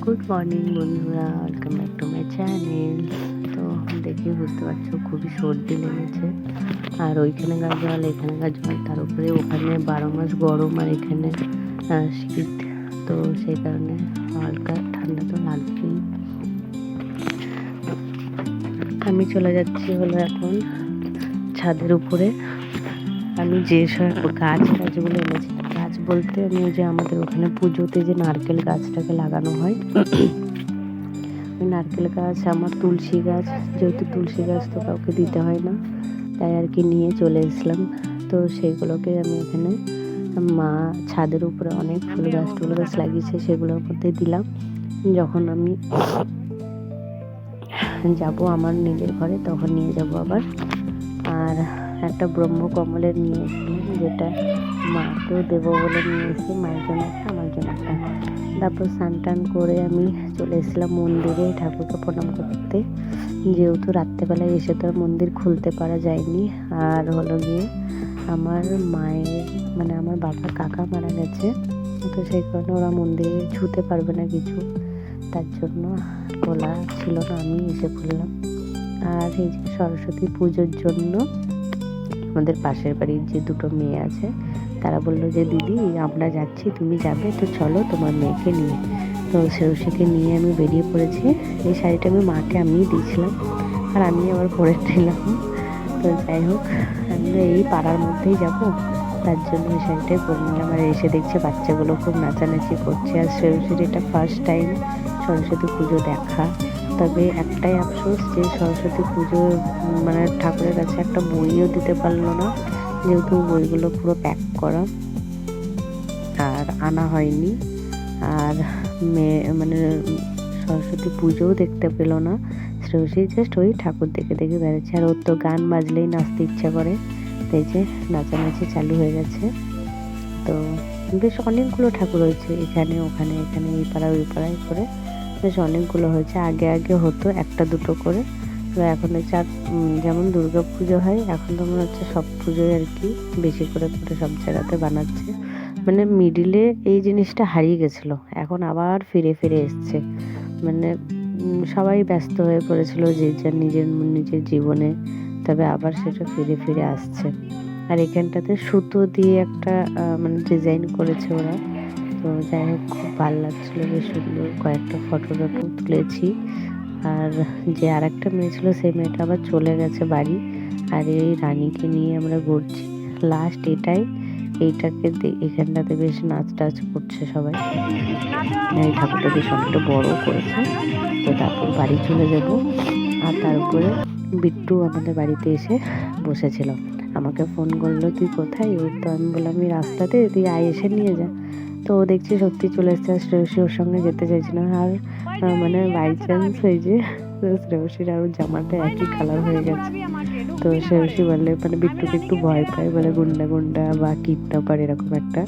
Good morning বন্ধুরা welcome back to my channel তো দেখে বুঝতে পারছ, খুবই সর্দি লেগেছে। আর ওইখানেকার জল এখানকার জল, তার উপরে ওখানে বারো মাস গরম আর এখানে শীত। তো সেই কারণে হালকা ঠান্ডা তো লাগবেই। আমি চলে যাচ্ছি হলো এখন ছাদের উপরে। আমি যে সব গাছ গাছগুলো এনেছি গাছ বলতে আমি ওই যে আমাদের ওখানে পুজোতে যে নারকেল গাছটাকে লাগানো হয়। ওই নারকেল গাছ, আমার তুলসী গাছ, যেহেতু তুলসী গাছ তো কাউকে দিতে হয় না, তাই আর কি নিয়ে চলে এসলাম। তো সেইগুলোকে আমি এখানে মা ছাদের উপরে অনেক ফুল গাছ টুল গাছ লাগিয়েছে, সেগুলোর মধ্যে দিলাম। যখন আমি যাব আমার নিজের ঘরে, তখন নিয়ে যাব আবার। আর একটা ব্রহ্ম কমলের নিয়ে যেটা মাকেও দেবো বলে নিয়ে এসেছি, মায়ের জন্য একটা, আমার জন্য একটা। তারপর স্নান টান করে আমি চলে এসেছিলাম মন্দিরে ঠাকুরকে প্রণাম করতে। যেহেতু রাত্রেবেলায় এসে তো মন্দির খুলতে পারা যায়নি, আর হলো গিয়ে আমার মায়ের মানে আমার বাবার কাকা মারা গেছে, তো সেই কারণে ওরা মন্দিরে ছুতে পারবে না কিছু। তার জন্য খোলা ছিল না, আমি এসে খুললাম আর এই যে সরস্বতী পুজোর জন্য আমাদের পাশের বাড়ির যে দুটো মেয়ে আছে তারা বলল যে, দিদি, আমরা যাচ্ছি, তুমি যাবে, তো চলো তোমার মেয়েকে নিয়ে। তো সেরসিকে নিয়ে আমি বেরিয়ে পড়েছি। এই শাড়িটা আমি মাকে আমিই দিয়েছিলাম আর আমি আবার পরে নিলাম তো যাই হোক, আমরা এই পাড়ার মধ্যেই যাব। তার জন্য এই শাড়িটাই পরে নিলাম আর এসে দেখছি বাচ্চাগুলো খুব নাচানাচি করছে। আর সেরসির এটা ফার্স্ট টাইম সরস্বতী পুজো দেখা। তবে একটাই আফসোস যে সরস্বতী পুজো মানে ঠাকুরের কাছে একটা বইও দিতে পারল না। যেহেতু বইগুলো পুরো প্যাক করা। আর আনা হয়নি। আর মেয়ে মানে সরস্বতী পুজোও দেখতে পেল না। শ্রেয়সী জাস্ট ওই ঠাকুর দেখে দেখে বেড়াচ্ছে। আর ওর তো গান বাজলেই নাচতে ইচ্ছা করে। তাই যে নাচানাচি চালু হয়ে গেছে। তো বেশ অনেকগুলো ঠাকুর হয়েছে এখানে, ওখানে, এখানে, এই পাড়ায় ওই পাড়ায় করে। বেশ অনেকগুলো হয়েছে। আগে আগে হতো একটা দুটো করে। তো এখন আর উম, যেমন দুর্গা পুজো হয় এখন তো মনে হচ্ছে সব পুজোয় আর কি বেশি করে করে সব জায়গাতে বানাচ্ছে। মানে মিডিলে এই জিনিসটা হারিয়ে গেছিল এখন আবার ফিরে ফিরে এসছে। মানে সবাই ব্যস্ত হয়ে পড়েছিল যে যার নিজের নিজের জীবনে তবে আবার সেটা ফিরে ফিরে আসছে। আর এখানটাতে সুতো দিয়ে একটা মানে ডিজাইন করেছে ওরা। তো যাই হোক খুব ভালো লাগছিল বেশ সুন্দর কয়েকটা ফটো টটো তুলেছি। আর যে আর একটা মেয়ে ছিল সেই মেয়েটা আবার চলে গেছে বাড়ি। আর এই রানীকে নিয়ে আমরা ঘুরছি। লাস্ট এটাই। এইটাকে এখানটাতে বেশ নাচ টাচ করছে সবাই। এই ঠাকুরটা বেশ অনেকটা বড় করেছে। তো তারপর বাড়ি চলে যাব। আর তারপরে বিট্টু আমাদের বাড়িতে এসে বসেছিল। আমাকে ফোন করল, তুই কোথায়? ওই তো আমি বললাম আমি রাস্তাতে, তুই আয় এসে নিয়ে যা। তো ও দেখছি সত্যি চলে এসছে। আর ওর সঙ্গে যেতে চাইছিলাম আর মানে বাই চান্স হয়ে যে, শ্রেয়সীর আর জামাটা একই কালার হয়ে গেছে। তো শ্রেয়সী বলে মানে বিট্টুকে একটু ভয় পায় বলে গুন্ডা গুন্ডা বা কিডন্যাপার এরকম একটা।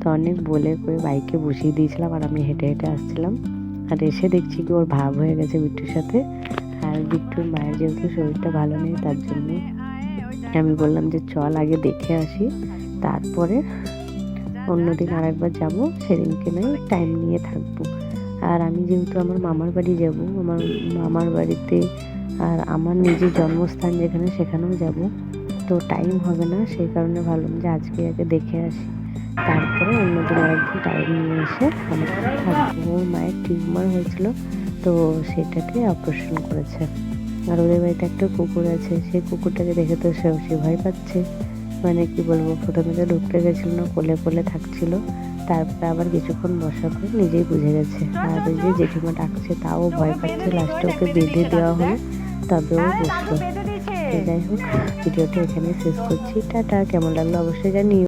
তো অনেক বলে করে বাইকে বসিয়ে দিয়েছিলাম আর আমি হেঁটে হেঁটে আসছিলাম। আর এসে দেখছি কি ওর ভাব হয়ে গেছে বিট্টুর সাথে। আর বিট্টুর মায়ের যেহেতু শরীরটা ভালো নেই, তার জন্য আমি বললাম যে চল আগে দেখে আসি, তারপরে অন্যদিন আরেকবার যাব, সেদিনকে নয় টাইম নিয়ে থাকব। আর আমি যেহেতু আমার মামার বাড়ি যাব, আমার মামার বাড়িতে আর আমার নিজের জন্মস্থান যেখানে সেখানেও যাব। তো টাইম হবে না, সেই কারণে ভাবলাম যে আজকে আগে দেখে আসি। তারপরে অন্যদিন আরেকদিন টাইম নিয়ে এসে আমার ওর মায়ের টিউমার হয়েছিল, তো সেটাকে অপারেশন করেছে। আর ওদের বাড়িতে একটা কুকুর আছে, সেই কুকুরটাকে দেখে তো সে ভয় পাচ্ছে। মানে কি বলব প্রথমে তো ঢুকতে গেছিল না, কোলে কোলে থাকছিল। তারপরে আবার কিছুক্ষণ বসার পর নিজেই বুঝে গেছে। আর ওই যে জেঠিমা ডাকছে, তাও ভয় পাচ্ছে। লাস্টে ওকে বেঁধে দেওয়া হলো, তবেও তো যাই হোক, ভিডিওটা এখানে শেষ করছি। টাটা, কেমন লাগল অবশ্যই জানিও।